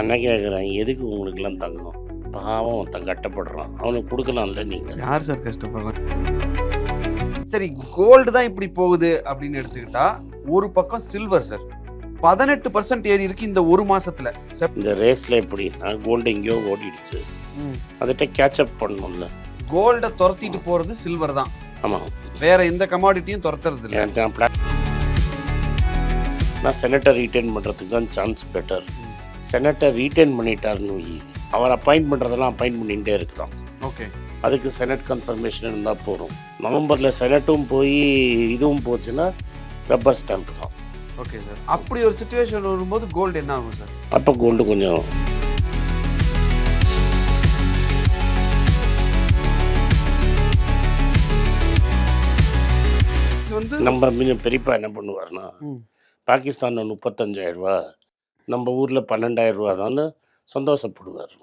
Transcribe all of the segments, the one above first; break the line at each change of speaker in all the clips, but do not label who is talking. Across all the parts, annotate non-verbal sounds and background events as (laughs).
என்ன கேட்குறேன் எதுக்கு உங்களுக்குலாம் தங்கம் பாவம் ஒருத்தன் கட்டப்படுறான் அவனுக்கு கொடுக்கலாம்ல நீங்கள்
யார் சார் கஷ்டப்படுறாங்க சரி கோல்டு தான் இப்படி போகுது அப்படின்னு எடுத்துக்கிட்டா ஒரு பக்கம் சில்வர் சார் பதினெட்டு பர்சன்ட் ஏறி இருக்கு இந்த ஒரு மாசத்துல.
இந்த ரேஸில் எப்படி? கோல்டு எங்கேயோ ஓடிடுச்சு. அதுகிட்ட கேட்சப் பண்ணணும்ல.
கோல்டை துரத்திட்டு போறது சில்வர் தான்.
ஆமாம்
வேற எந்த கமாடிட்டியும் துரத்துறது இல்லை.
நான் செனட்டை ரீட்டைன் பண்ணுறதுக்கு தான் சான்ஸ் பெட்டர் செனட்டை ரீட்டைன் பண்ணிட்டாருன்னு வை. அவர் அப்பாயிண்ட் பண்ணுறதெல்லாம் அப்பாயிண்ட் பண்ணிகிட்டே இருக்கிறான்
ஓகே
அதுக்கு செனட் கன்ஃபர்மேஷன் இருந்தால் போதும். நவம்பரில் செனட்டும் போய் இதுவும் போச்சுன்னா ரப்பர் ஸ்டாம்ப் தான்.
ஓகே சார் அப்படி ஒரு சுச்சுவேஷன் வரும்போது கோல்டு என்ன ஆகும் சார்
அப்போ கோல்டு கொஞ்சம்
வந்து
நம்ம பெரியப்பா என்ன பண்ணுவார்னா. பாகிஸ்தானில் முப்பத்தஞ்சாயிரம் ரூபா நம்ம ஊரில் பன்னெண்டாயிரம் ரூபா தான் சந்தோஷப்படுவார்.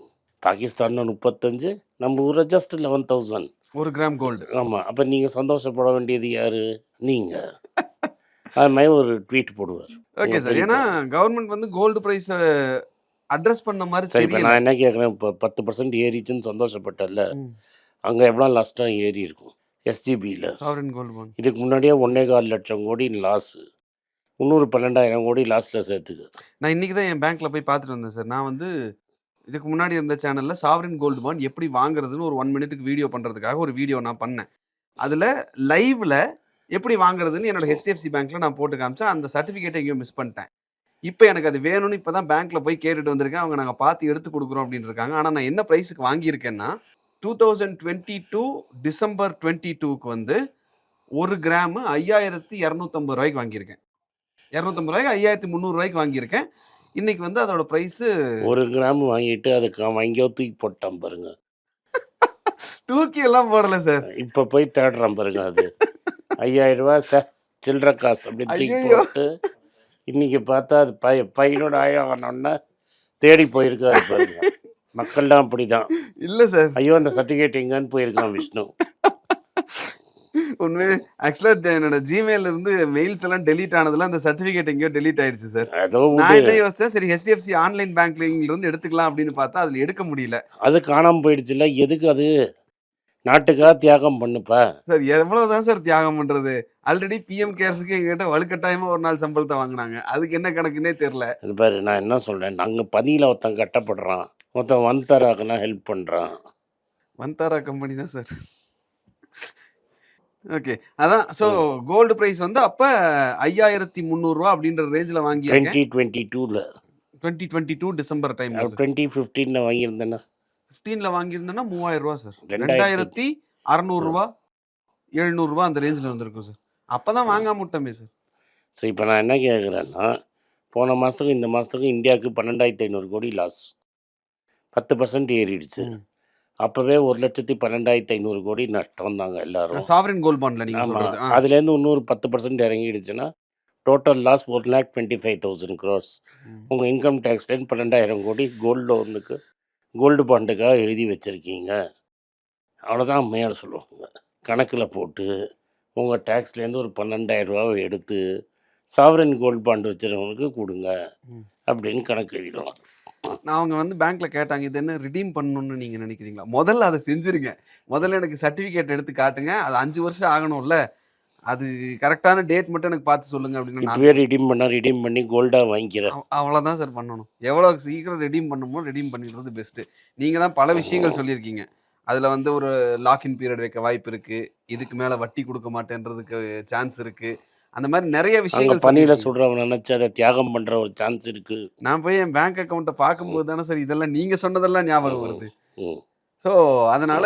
பாகிஸ்தானில் முப்பத்தஞ்சு நம்ம ஊரில் ஜஸ்ட் லெவன் தௌசண்ட்
ஒரு கிராம் கோல்டு
ஆமாம் அப்போ நீங்கள் சந்தோஷப்பட வேண்டியது யார்? நீங்கள் அது மாதிரி ஒரு ட்வீட் போடுவார்.
ஓகே சார் ஏன்னா கவர்மெண்ட் வந்து கோல்டு பிரைஸ் அட்ரஸ் பண்ண மாதிரி
சரி இப்போ நான் என்ன கேட்குறேன் இப்போ பத்து பர்சன்ட் ஏறிச்சுன்னு சந்தோஷப்பட்டல. அங்கே எவ்வளோ லாஸ்ட்டாக ஏறி இருக்கும்?
கோல்டு
இதுக்கு முன்னாடியே ஒன்னே கால் லட்சம் கோடி லாஸு முந்நூறு பன்னெண்டாயிரம் கோடி லாஸில் சேர்த்துக்கு.
நான் இன்னைக்கு தான் என் பேங்க்ல போய் பார்த்துட்டு வந்தேன் சார் நான் வந்து இதுக்கு முன்னாடி இருந்த சேனல்ல சாவரின் கோல்டு பாண்ட் எப்படி வாங்குறதுன்னு ஒரு ஒன் மினிட்டுக்கு வீடியோ பண்றதுக்காக ஒரு வீடியோ நான் பண்ணேன். அதுல லைவ்ல எப்படி வாங்குறதுன்னு என்னோட ஹெச்டிஎஃப்சி பேங்க்ல நான் போட்டு காமிச்சேன். அந்த சர்டிஃபிகேட்டை எங்கேயோ மிஸ் பண்ணிட்டேன். இப்போ எனக்கு அது வேணும்னு இப்போ தான் பேங்க்ல போய் கேட்டுட்டு வந்திருக்கேன். அவங்க நாங்கள் பார்த்து எடுத்து கொடுக்குறோம் அப்படின்னு இருக்காங்க. ஆனால் நான் என்ன ப்ரைஸுக்கு வாங்கியிருக்கேன்னா two thousand twenty two December twenty டூக்கு வந்து ஒரு கிராமு ஐயாயிரத்தி இரநூத்தம்பது ரூபாய்க்கு வாங்கியிருக்கேன். இரநூத்தம்பது ரூபாய்க்கு ஐயாயிரத்தி முந்நூறுரூவாய்க்கு வாங்கியிருக்கேன். இன்னைக்கு வந்து அதோட ப்ரைஸு
ஒரு கிராம் வாங்கிட்டு அதுக்கு எங்கேயோ தூக்கி போட்டான் பாருங்க. (laughs)
தூக்கி எல்லாம் போடல சார்.
இப்போ போய் தேடுறான் பாருங்க அது. ஐயாயிரம் ரூபாய் ச சில்லற காசு அப்படி தூக்கி. போட்டு இன்னைக்கு பார்த்தா அது பை பையனோட ஆயிரம் ஆனோடனே தேடி போயிருக்காரு பாருங்க. மக்கள்லாம் அப்படிதான்.
இல்ல சார்.
ஐயோ அந்த சர்டிஃபிகேட் எங்கன்னு போயிருக்கான் விஷ்ணு.
உண்மையே ஆக்சுவலா என்னோட ஜிமெயில இருந்து மெயில்ஸ் எல்லாம் டெலீட் ஆனதுல அந்த சர்டிபிகேட் எங்கேயோ டெலீட் ஆயிடுச்சு சார் நான். என்ன யோசிச்சேன்? சரி ஹெச்டிஎஃப்சி ஆன்லைன் பேங்க்ல இருந்து எடுத்துக்கலாம் அப்படின்னு பார்த்தா அதுல எடுக்க முடியல.
அது காணாம போயிடுச்சுல்ல எதுக்கு அது? நாட்டுக்காக தியாகம் பண்ணுப்பா.
சார் எவ்வளவுதான் சார் தியாகம் பண்றது? ஆல்ரெடி பிஎம் கேர்ஸுக்கு எங்ககிட்ட வலுக்கட்டாயமா ஒரு நாள் சம்பளத்தை வாங்கினாங்க. அதுக்கு என்ன கணக்குன்னே தெரியல.
இது பாரு நான் என்ன சொல்றேன்? நாங்க பனியில ஒருத்தன் கட்டப்படுறான். ஒருத்தன் வந்தாராக்கெல்லாம் ஹெல்ப் பண்றான்.
வந்தாரா கம்பெனி தான் சார் ஓகே. அதான் ஸோ கோல்டு பிரைஸ் வந்து அப்ப ஐயாயிரத்தி முந்நூறுரூவா அப்படின்ற ரேஞ்சில் வாங்கியிருக்கேன்.
டுவெண்ட்டி டுவெண்ட்டி டூவில்
twenty twenty two December time
twenty ஃபிஃப்டீனில் வாங்கியிருந்தேன்னா.
ஃபிஃப்டீனில் வாங்கியிருந்தேன்னா மூவாயிரம் ரூபா சார்
ரெண்டாயிரத்தி-
அறநூறுரூவா எழுநூறுவா அந்த ரேஞ்சில் வந்திருக்கும் சார் அப்போ தான் வாங்காம விட்டோமே சார்
ஸோ இப்போ நான் என்ன கேட்குறேன்னா போன மாதத்துக்கும் இந்த மாதத்துக்கும் இந்தியாவுக்கு பன்னெண்டாயிரத்தி ஐநூறு கோடி லாஸ் பத்து பர்சன்ட் ஏறிடுச்சு. அப்போவே ஒரு லட்சத்தி பன்னெண்டாயிரத்தி ஐநூறு கோடி நஷ்டம் தாங்க எல்லாரும்.
சாவரின் கோல்ட் பாண்ட்ல நீங்க
ஆமாம்
சொல்றது. ஆ.
அதுலேருந்து இன்னொரு பத்து பர்சன்ட் இறங்கிடுச்சுன்னா டோட்டல் லாஸ் ஒரு lakh twenty five thousand crores. உங்கள் இன்கம் டேக்ஸ்லேருந்து பன்னெண்டாயிரம் கோடி கோல்டு லோனுக்கு கோல்டு பாண்டுக்காக எழுதி வச்சுருக்கீங்க. அவ்வளோதான் அம்மையார் சொல்லுவாங்க. கணக்கில் போட்டு உங்கள் டேக்ஸ்லேருந்து ஒரு பன்னெண்டாயிரம் ரூபாவை எடுத்து சாவரன் கோல்டு பாண்டு வச்சுருவங்களுக்கு கொடுங்க. அப்படின்னு கணக்கு எழுதிடுவாங்க.
நான் அவங்க வந்து பேங்க்ல கேட்டாங்க இது என்ன ரிடீம் பண்ணணும்னு நீங்க நினைக்கிறீங்களா? முதல்ல அதை செஞ்சிருங்க. முதல்ல எனக்கு சர்டிபிகேட் எடுத்து காட்டுங்க. அது அஞ்சு வருஷம் ஆகணும்ல. அது கரெக்டான டேட் மட்டும் எனக்கு பார்த்து சொல்லுங்க அப்படின்னு
ரிடீம் பண்ணால் ரிடீம் பண்ணி கோல்டாக வாங்கிக்கிறேன்.
அவ்- அவ்வளவுதான் சார் பண்ணணும். எவ்வளவு சீக்கிரம் ரெடீம் பண்ணுமோ ரெடீம் பண்ணிடுறது பெஸ்ட் நீங்க தான் பல விஷயங்கள் சொல்லியிருக்கீங்க. அதுல வந்து ஒரு லாக்இன் பீரியட் வைக்க வாய்ப்பு இருக்கு. இதுக்கு மேல வட்டி கொடுக்க மாட்டேன்றதுக்கு சான்ஸ் இருக்கு. அந்த மாதிரி நிறைய விஷயங்கள் சொல்லியிருக்கீங்க.
சுடுறவன் நினச்சி அதை தியாகம் பண்ணுற ஒரு சான்ஸ் இருக்குது
நான் போய் என் பேங்க் அக்கௌண்ட்டை பார்க்கும்போது தானே சார் இதெல்லாம் நீங்க சொன்னதெல்லாம் ஞாபகம் வருது. ஸோ அதனால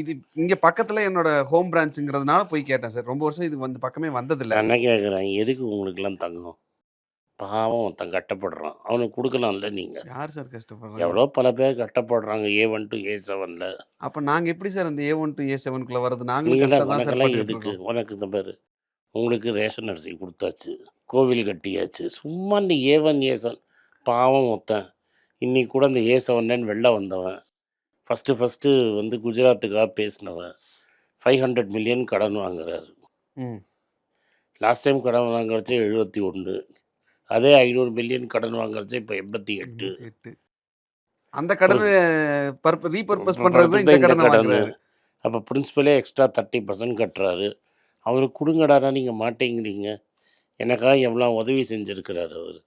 இது இங்க பக்கத்துல என்னோட ஹோம் பிரான்ச்சுங்கிறதுனால போய் கேட்டேன் சார். ரொம்ப வருஷம் இது வந்து பக்கமே வந்ததில்ல.
என்ன கேட்குறேன் எதுக்கு உங்களுக்குலாம் தங்கம்? பாவம் ஒருத்தன் கட்டப்படுறான். அவனுக்கு கொடுக்கலாம்ல நீங்கள்
யார் சார் கஷ்டப்படுறாங்க?
எவ்வளோ பல பேர் கட்டப்படுறாங்க ஏ ஒன் டு ஏ செவனில்
அப்ப நாங்க எப்படி சார் அந்த ஏ ஒன் டு ஏ செவனுக்குள்ள வருது நாங்களும்
எதுக்கு. உனக்கு இந்த பேர். உங்களுக்கு ரேஷன் அரிசி கொடுத்தாச்சு கோவில் கட்டியாச்சு. சும்மா இந்த ஏ ஒன் ஏ செவன் பாவம் ஒருத்தன் இன்னைக்கு கூட இந்த ஏ செவன் வெளில வந்தவன். ஃபஸ்ட்டு ஃபஸ்ட்டு வந்து குஜராத்துக்காக பேசினவன். ஃபைவ் ஹண்ட்ரட் மில்லியன் கடன் வாங்குறாரு. லாஸ்ட் டைம் கடன் வாங்குறச்சு எழுபத்தி ஒன்று. அதே ஐநூறு மில்லியன் கடன் வாங்குறது இப்போ எண்பத்தி எட்டு.
அந்த கடனை பர்ப ரீபர்பஸ் பண்றது தான் இந்த கடனை
அப்போ பிரின்சிபலே எக்ஸ்ட்ரா தேர்ட்டி பர்சன்ட் கட்டுறாரு. அவர் கொடுங்கடானா நீங்கள் மாட்டேங்கிறீங்க. எனக்காக எவ்வளோ உதவி செஞ்சுருக்கிறாரு அவர்.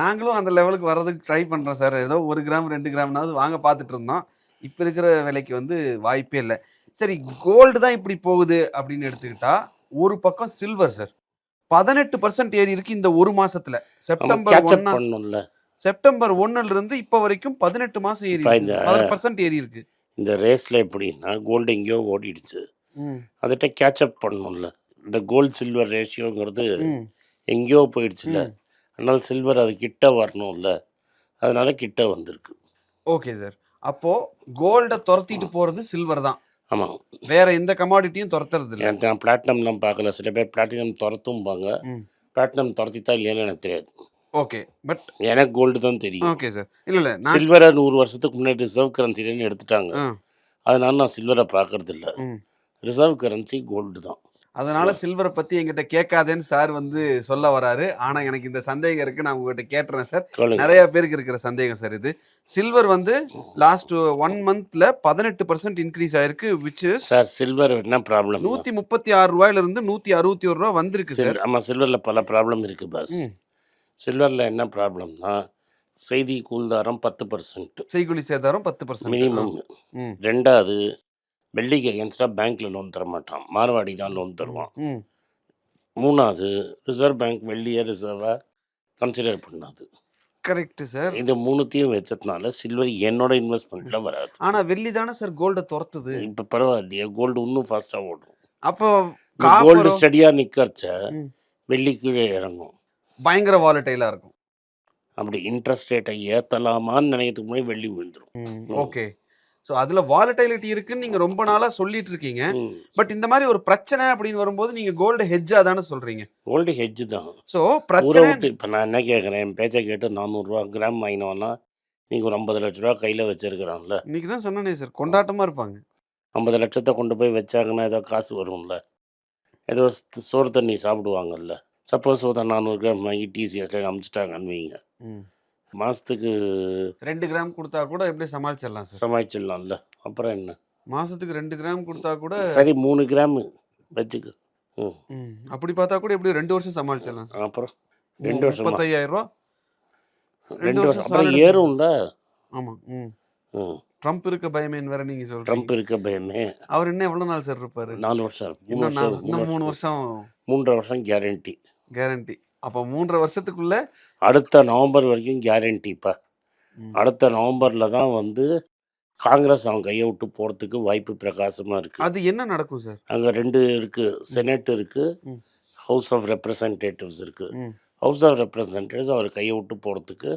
நாங்களும் அந்த லெவலுக்கு வர்றதுக்கு ட்ரை பண்றோம் சார். ஏதோ ஒரு கிராம் ரெண்டு கிராம்னாவது வாங்க பார்த்துட்டு இருந்தோம். இப்போ இருக்கிற விலைக்கு வந்து வாய்ப்பே இல்லை. சரி கோல்டு தான் இப்படி போகுது அப்படின்னு எடுத்துக்கிட்டா ஒரு பக்கம் சில்வர் சார் பதினெட்டு பர்சன்ட் ஏறி இருக்கு இந்த ஒரு மாசத்துல. செப்டம்பர் ஒன்னா செப்டம்பர் ஒன்னுல இருந்து இப்ப வரைக்கும் பதினெட்டு மாசம் ஏறி பர்சன்ட் ஏறி இருக்கு.
இந்த ரேஸில் எப்படின்னா கோல்டு எங்கேயோ ஓடிடுச்சு. அதுகிட்ட கேட்சப் பண்ணணும்ல. இந்த கோல்டு சில்வர் ரேஷியோங்கிறது எங்கேயோ போயிடுச்சுல
ம்.
அதனால சில்வர் அது கிட்ட வரணும்ல. அதனால கிட்ட வந்திருக்கு.
ஓகே சார் அப்போ கோல்டை துரத்திட்டு போறது சில்வர் தான்.
ஆமாம்
வேற எந்த கமாடிட்டியும் துரத்துறது இல்லை
நான் பிளாட்டினம்லாம் பார்க்கல. சில பேர் பிளாட்டினம் துரத்தும்பாங்க. பிளாட்டினம் துரத்தித்தா இல்லையான்னு எனக்கு தெரியாது.
ஓகே பட்
எனக்கு கோல்டு தான் தெரியும்.
ஓகே சார் இல்ல இல்ல
சில்வரை நூறு வருஷத்துக்கு முன்னாடி ரிசர்வ் கரன்சிலேன்னு எடுத்துட்டாங்க. அதனால நான் சில்வரை பார்க்கறது இல்ல. ரிசர்வ் கரன்சி கோல்டு தான்.
அதனால சில்வரை பத்தி என்கிட்ட கேட்காதேன்னு சார் வந்து சொல்ல வராரு. ஆனா எனக்கு இந்த சந்தேகம் இருக்கு. நான் உங்ககிட்ட கேட்டுறேன் சார். நிறைய பேருக்கு இருக்கிற சந்தேகம் சார் இது. சில்வர் வந்து லாஸ்ட் ஒன் மந்த்ல பதினெட்டு பர்சன்ட் இன்க்ரீஸ் ஆயிருக்கு விச்
சார் சில்வர் என்ன ப்ராப்ளம்
நூத்தி முப்பத்தி ஆறு ரூபாயில இருந்து நூத்தி அறுபத்தி ஒரு ரூபா வந்திருக்கு சார்.
ஆமாம் சில்வரில் பல ப்ராப்ளம் இருக்குது பாஸ். சில்வரில் என்ன ப்ராப்ளம்னா செய்தி கூழ்தாரம் பத்து பர்சன்ட்
செய்குலி சேதாரம் பத்து பர்சன்ட்
மினிமம் ரெண்டாவது வெள்ளிக்கு அகேன்ஸ்டாக பேங்க்கில் லோன் தர மாட்டான் மார்வாடி தான் லோன் தருவான். மூணாவது ரிசர்வ் பேங்க் வெள்ளியை ரிசர்வாக கன்சிடர் பண்ணாது.
கரெக்ட் சார்
இந்த மூணுத்தையும் வச்சதுனால சில்வர் என்னோட இன்வெஸ்ட்மெண்ட்டில் வராது.
ஆனா வெள்ளி தானே சார் கோல்ட துரத்துது?
இப்போ பரவாயில்லையே கோல்டு இன்னும் ஃபாஸ்ட்டாக ஓடும்.
அப்போ
கோல்டு நிற்கிறச்ச
ம்.
வெள்ளி கீழே இறங்கும்.
பயங்கர வாலட்டைலா இருக்கும்.
அப்படி இன்ட்ரெஸ்ட் ரேட்டை ஏற்றலாமான்னு நினைக்கிறதுக்கு முன்னாடி வெள்ளி விழுந்துடும்
ம் ஓகே ஸோ அதுல வாலட்டைலிட்டி இருக்குன்னு நீங்க ரொம்ப நாளா சொல்லிட்டு இருக்கீங்க பட் இந்த மாதிரி ஒரு பிரச்சனை அப்படின்னு வரும்போது நீங்க கோல்டு ஹெட்ஜா தானே சொல்றீங்க.
கோல்டு ஹெட்ஜ் தான்.
ஸோ பிரச்சனை
இப்போ நான் என்ன கேட்குறேன் என் பேச்சை கேட்டு நானூறுரூவா கிராம் வாங்கினவனா நீங்கள் ஒரு ஐம்பது லட்ச ரூபா கையில் வச்சிருக்கிறான்ல.
இன்னைக்கு தான் சொன்னனே சார் கொண்டாட்டமா இருப்பாங்க.
ஐம்பது லட்சத்தை கொண்டு போய் வச்சாங்கன்னா ஏதோ காசு வரும்ல. ஏதோ சோறு தண்ணி சாப்பிடுவாங்கல்ல. சப்போஸ் ஒரு நானூறு கிராம் வாங்கி டிசிஎஸ்ல அமுச்சிட்டாங்கன்னு வைங்க. மாதத்துக்கு
ரெண்டு கிராம் கொடுத்தா கூட எப்படி சமாளிச்சிடலாம் சார்.
சமாளிச்சிடலாம்ல. அப்புறம் என்ன?
மாசத்துக்கு ரெண்டு கிராம் கொடுத்தா கூட
சரி மூணு கிராம் வச்சுக்கு. ம்.
அப்படி பார்த்தா கூட எப்படி ரெண்டு வருஷம் சமாளிச்சிடலாம் சார்.
அப்புறம் ரெண்டு வருஷமா?
முப்பத்தையாயிரம் ரூபா.
ரெண்டு
வருஷம்
வருஷம். அப்புறம் ஏறும்ல?
ஆமா ம்.
ம்.
ட்ரம்ப் இருக்க பயமேன்னு வேற நீங்க சொல்றீங்க.
ட்ரம்ப் இருக்க பயமே.
அவர் இன்னும் எவ்வளவு நாள் சார் இருப்பாரு?
நாலு வருஷம். மூணு
இன்னும்
வருஷம்
நாலு- இன்னும் மூணு வருஷம்.
மூன்றரை வருஷம் கேரண்டி
கேரண்டி அப்போ மூன்றரை வருஷத்துக்குள்ள
அடுத்த நவம்பர் வரைக்கும் கேரண்டிப்பா அடுத்த நவம்பரில் தான் வந்து காங்கிரஸ் அவன் கையை விட்டு போகிறதுக்கு வாய்ப்பு பிரகாசமாக இருக்குது
அது என்ன நடக்கும் சார்?
அங்கே ரெண்டு இருக்குது செனட் இருக்குது. ஹவுஸ் ஆஃப் ரெப்ரசன்டேட்டிவ்ஸ் இருக்குது ஹவுஸ் ஆஃப் ரெப்ரசன்டேட்டிவ்ஸ் அவர் கையை விட்டு போகிறதுக்கு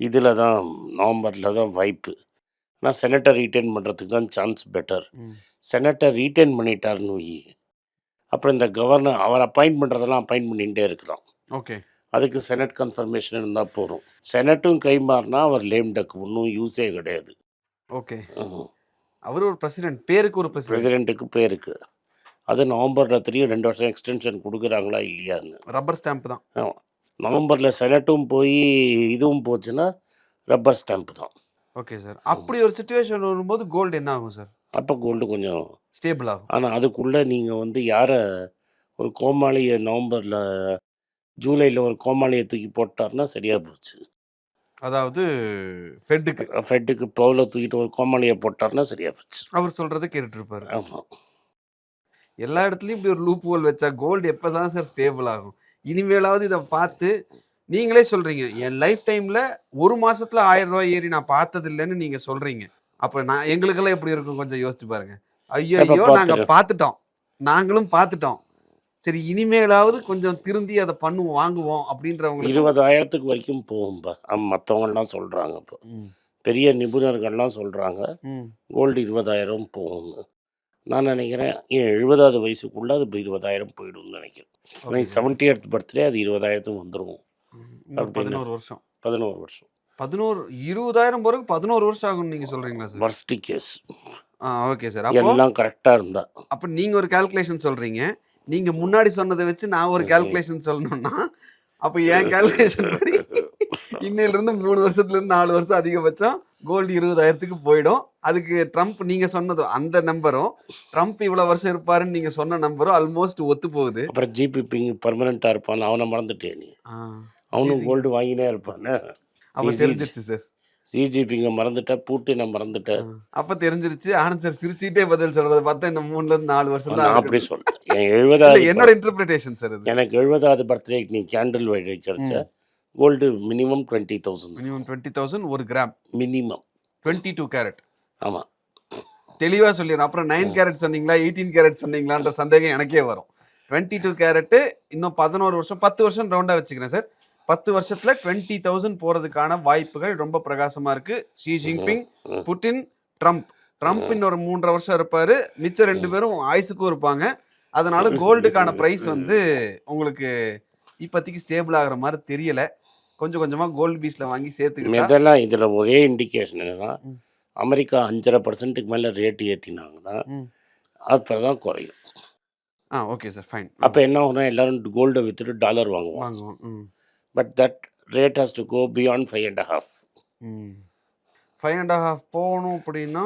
இதில் தான் நவம்பரில் தான் வாய்ப்பு. ஆனால் செனட்டை ரீட்டைன் பண்ணுறதுக்கு தான் சான்ஸ் பெட்டர். செனட்டை ரீட்டைன் பண்ணிட்டாருன்னு அப்புறம் இந்த கவர்னர் அவர் அப்பாயிண்ட் பண்ணுறதெல்லாம் அப்பாயிண்ட் பண்ணிகிட்டே இருக்கலாம்
ஓகே.
அதுக்கு செனட் கன்ஃபர்மேஷன் இருந்தால் போதும். செனட்டும் கை மாறினா அவர் லேம் டக் ஒன்றும் யூஸே கிடையாது.
ஓகே அவர் ஒரு பிரசிடென்ட் பேருக்கு ஒரு பிரசிடென்ட்
பிரசிடென்ட்டுக்கு பேருக்கு. அது நவம்பரில் தெரியும். ரெண்டு வருஷம் எக்ஸ்டென்ஷன் கொடுக்குறாங்களா இல்லையான்னு.
ரப்பர் ஸ்டாம்ப் தான்.
நவம்பரில் செனட்டும் போய் இதுவும் போச்சுன்னா ரப்பர் ஸ்டாம்ப் தான்.
ஓகே சார் அப்படி ஒரு சுச்சுவேஷன் வரும்போது கோல்டு என்ன ஆகும் சார்
அப்போ கோல்டு கொஞ்சம்
ஸ்டேபிள் ஆகும்.
ஆனால் அதுக்குள்ளே நீங்கள் வந்து யாரை ஒரு கோமாளியை நவம்பரில் ஜூலையில் ஒரு கோமாளியை தூக்கி போட்டார்னா சரியாக போச்சு.
அதாவது ஃபெட்டுக்கு.
ஃபெட்டுக்கு பவுல தூக்கிட்டு ஒரு கோமாளியை போட்டார்னா சரியாக போச்சு.
அவர் சொல்றதை கேட்டுட்டு இருப்பாரு
ஆமாம்
எல்லா இடத்துலயும் இப்படி ஒரு லூப் ஹோல் வச்சா கோல்டு எப்பதான் சார் ஸ்டேபிள் ஆகும்? இனிமேலாவது இதை பார்த்து நீங்களே சொல்றீங்க என் லைஃப் டைம்ல ஒரு மாசத்துல ஆயிரம் ரூபாய் ஏறி நான் பார்த்தது இல்லைன்னு நீங்க சொல்றீங்க. அப்ப நான் எங்களுக்கெல்லாம் எப்படி இருக்கும்? கொஞ்சம் யோசிச்சு பாருங்க. ஐயோ
எப்ப
ஐயோ நாங்க
பார்த்துட்டோம்?
பார்த்துட்டோம். நாங்களும் பார்த்துட்டோம். சரி இனிமேலாவது கொஞ்சம் திருந்தி அதை பண்ணுவோம் வாங்குவோம் அப்படின்றவங்களுக்கு
இருபதாயிரத்துக்கு வரைக்கும் போகும்பா. மற்றவங்கலாம் சொல்கிறாங்க இப்போ. பெரிய நிபுணர்கள்லாம் சொல்கிறாங்க. கோல்டு இருபதாயிரம் போகும்னு. நான் நினைக்கிறேன் ஏன் எழுபதாவது வயசுக்குள்ளே அது இப்போ இருபதாயிரம் போயிடும்னு நினைக்கிறேன். ஆனால். செவன்டி எய்த் பர்த்டே அது இருபதாயிரத்துக்கு வந்துடும்?
பதினோரு வருஷம்.
பதினோரு வருஷம்.
பதினோரு இருபதாயிரம் போறதுக்கு பதினோரு வருஷம் ஆகும்னு நீங்க சொல்றீங்களா சார்?
வர்ஸ்ட் கேஸ்
ஆ ஓகே சார்.
எல்லாம் கரெக்டாக இருந்தா.
அப்ப நீங்க ஒரு கால்குலேஷன் சொல்றீங்க. நீங்க முன்னாடி சொன்னதை வச்சு நான் ஒரு. கால்குலேஷன் சொல்லணும்னா அப்போ என் (laughs) கால்குலேஷன் படி இன்னையில இருந்து மூணு வருஷத்துல இருந்து நாலு வருஷம் அதிகபட்சம் கோல்டு இருபதாயிரத்துக்கு போயிடும். அதுக்கு ட்ரம்ப் நீங்க சொன்னதும் அந்த நம்பரும் ட்ரம்ப் இவ்வளவு வருஷம் இருப்பாருன்னு நீங்க சொன்ன நம்பரும் ஆல்மோஸ்ட் ஒத்து போகுது.
அப்புறம் ஜிபி பிங் பர்மனெண்ட்டாக இருப்பான் அவனை மறந்துட்டே நீ? அவனும். கோல்டு வாங்கினே இருப்பானே
அப்ப
ஜி,
தெரிஞ்சிருச்சு சார்
ஜிஜிபிங்க மறந்துட்ட பூட்டினை மறந்துட்ட.
அப்ப தெரிஞ்சிருச்சு ஆனந்த் சார் சிரிச்சுட்டே பதில் சொல்றத பார்த்தா இந்த மூணுல இருந்து நாலு வருஷம் தான்
அப்படி. சொல்றேன். என் எழுபதாவது
என்னோட இன்டர்பிரிட்டேஷன் சார்
எனக்கு எழுபதாவது பர்த்டேக்கு நீ candle வைக்கிறச்ச gold minimum twenty thousand
minimum twenty thousand ஒரு gram
minimum
twenty two carat
ஆமாம்
தெளிவா சொல்லிடுறேன். அப்புறம் நைன் கேரட் சொன்னீங்களா எயிட்டீன் கேரட் சொன்னீங்களான்ற சந்தேகம் எனக்கே வரும். டுவெண்ட்டி டூ கேரட்டு இன்னும் பதினோரு வருஷம் பத்து வருஷம் ரவுண்டா வச்சுக்கிறேன் சார் பத்து வருஷத்துல டுவெண்ட்டி தௌசண்ட் போறதுக்கான வாய்ப்புகள் ரொம்ப பிரகாசமா இருக்கு. Xi Jinping. Putin Trump Trump இன்னொரு மூன்றரை வருஷம் இருப்பாரு. மிச்சம் ரெண்டு பேரும் ஆயுசுக்கும் இருப்பாங்க. அதனால கோல்டுக்கான (laughs) பிரைஸ் வந்து உங்களுக்கு இப்போதைக்கு ஸ்டேபிள் ஆகுற மாதிரி தெரியல. கொஞ்சம் கொஞ்சமா கோல்டு பீஸ்ல வாங்கி சேர்த்துக்கிட்டா
இதெல்லாம் இதில் ஒரே இண்டிகேஷன் என்னன்னா. அமெரிக்கா அஞ்சரை பர்சன்ட்டுக்கு மேலே ரேட் ஏற்றினாங்கன்னா
ம்.
அப்போ தான் குறையும்.
ஆ ஓகே சார் ஃபைன்
அப்போ என்ன ஆகும்னா எல்லாரும் கோல்டை விற்றுட்டு டாலர் வாங்குவாங்க.
வாங்குவோம். ம்.
But that rate has to go beyond five and half
five and half போகணும் அப்படின்னா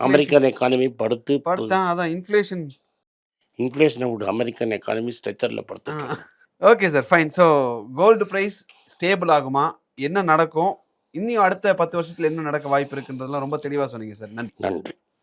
அமெரிக்கன் எக்கானமி படுத்து
படுத்தா அதான் இன்ஃப்ளேஷன்
இன்ஃப்ளேஷனை விட அமெரிக்கன் எக்கானமி ஸ்ட்ரெச்சரில் படுத்து
okay sir fine so gold price stable ஆகுமா? என்ன நடக்கும்? இன்னும் அடுத்த பத்து வருஷத்துல என்ன நடக்க வாய்ப்பு இருக்குன்றதெல்லாம் ரொம்ப தெளிவாக சொன்னீங்க சார் நன்றி.
நன்றி.